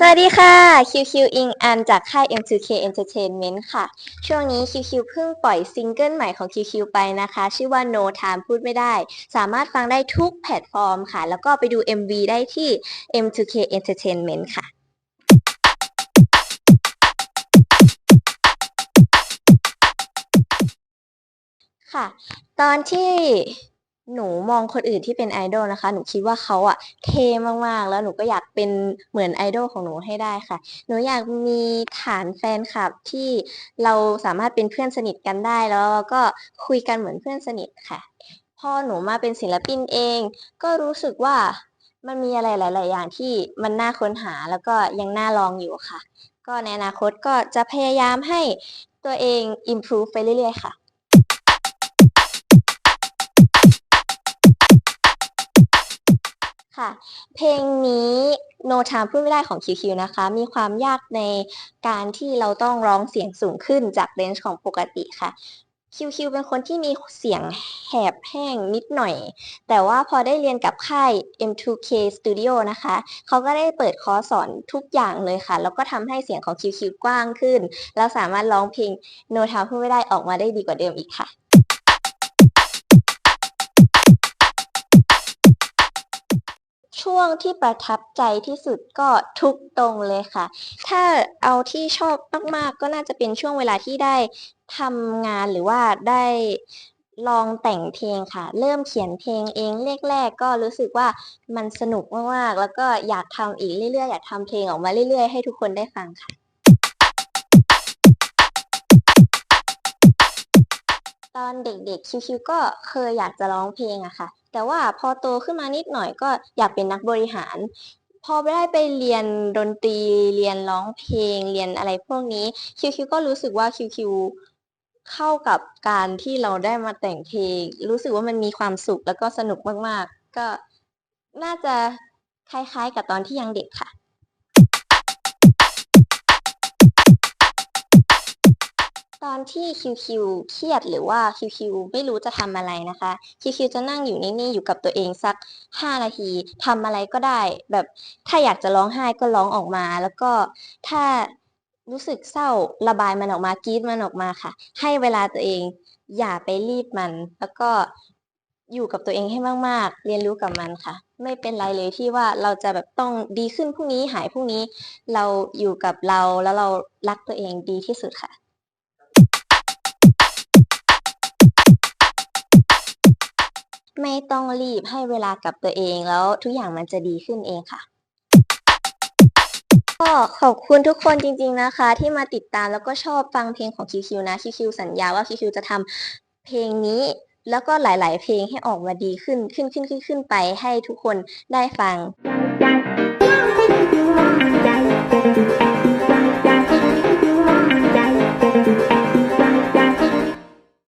สวัสดีค่ะ QQ อิงอันจากค่าย M2K Entertainment ค่ะ ช่วงนี้ QQ เพิ่งปล่อยซิงเกิลใหม่ของ QQ ไปนะคะ ชื่อว่า No Time พูดไม่ได้ สามารถฟังได้ทุกแพลตฟอร์มค่ะ แล้วก็ไปดู MV ได้ที่ M2K Entertainment ค่ะค่ะ ตอนที่ หนูมองคนอื่นที่เป็นไอดอลนะคะ หนูคิดว่าเขาอะเท่มากๆ แล้วหนูก็อยากเป็นเหมือนไอดอลของหนูให้ได้ค่ะ หนูอยากมีฐานแฟนคลับที่เราสามารถเป็นเพื่อนสนิทกันได้แล้วก็คุยกันเหมือนเพื่อนสนิทค่ะ พอหนูมาเป็นศิลปินเอง ก็รู้สึกว่ามันมีอะไรหลาย ๆ อย่างที่มันน่าค้นหาแล้วก็ยังน่าลองอยู่ค่ะ ก็ในอนาคตก็จะพยายามให้ตัวเอง improve ไปเรื่อย ๆ ค่ะ ค่ะ เพลงนี้ No Time พูดไม่ได้ของ QQ นะคะ มีความยากในการที่เราต้องร้องเสียงสูงขึ้นจากเรนจ์ของปกติค่ะ QQ เป็นคนที่มีเสียงแหบแห้งนิดหน่อย แต่ว่าพอได้เรียนกับค่าย M2K Studio นะคะ เขาก็ได้เปิดคอร์สสอนทุกอย่างเลยค่ะ แล้วก็ทำให้เสียงของ QQ กว้างขึ้น แล้วสามารถร้องเพลง No Time พูดไม่ได้ออกมาได้ดีกว่าเดิมอีกค่ะ วงที่ประทับใจที่สุดก็ทุกตรงเลยค่ะ ถ้าเอาที่ชอบมากๆ ก็น่าจะเป็นช่วงเวลาที่ได้ทำงานหรือว่าได้ลองแต่งเพลงค่ะ เริ่มเขียนเพลงเองแรกๆก็รู้สึกว่ามันสนุกมากๆ แล้วก็อยากทำอีกเรื่อยๆ อยากทำเพลงออกมาเรื่อยๆ ให้ทุกคนได้ฟังค่ะ ตอนเด็กๆ QQ ก็เคยอยากจะร้องเพลงอะค่ะ แต่ว่าพอโตขึ้นมานิดหน่อยก็อยากเป็นนักบริหาร พอได้ไปเรียนดนตรีเรียนร้องเพลงเรียนอะไรพวกนี้คิวคิวก็รู้สึกว่าคิวคิวเข้ากับการที่เราได้มาแต่งเพลง รู้สึกว่ามันมีความสุขแล้วก็สนุกมากๆ ก็น่าจะคล้ายๆ กับตอนที่ยังเด็กค่ะ อนที่ QQ เครียดหรือว่า QQ ไม่รู้จะทำอะไรนะคะ QQ จะนั่งอยู่นิ่งๆอยู่กับตัวเองสัก5นาทีทำอะไรก็ได้ แบบถ้าอยากจะร้องไห้ก็ร้องออกมา แล้วก็ถ้ารู้สึกเศร้าระบายมันออกมากรี๊ดมันออกมาค่ะ ให้เวลาตัวเองอย่าไปรีบมัน แล้วก็อยู่กับตัวเองให้มากๆ เรียนรู้กับมันค่ะ ไม่เป็นไรเลยที่ว่าเราจะแบบต้องดีขึ้นพรุ่งนี้หายพรุ่งนี้ เราอยู่กับเราแล้วเรารักตัวเองดีที่สุดค่ะ ไม่ต้องรีบให้เวลากับตัวเองแล้วทุกอย่างมันจะดีขึ้นเองค่ะ ก็ขอบคุณทุกคนจริง ๆนะคะ ที่มาติดตามแล้วก็ชอบฟังเพลงของคิวๆนะคิวๆสัญญาว่าคิวๆจะทำเพลงนี้แล้วก็หลาย ๆ เพลงให้ออกมาดีขึ้นขึ้นขึ้นขึ้นไปให้ทุกคนได้ฟัง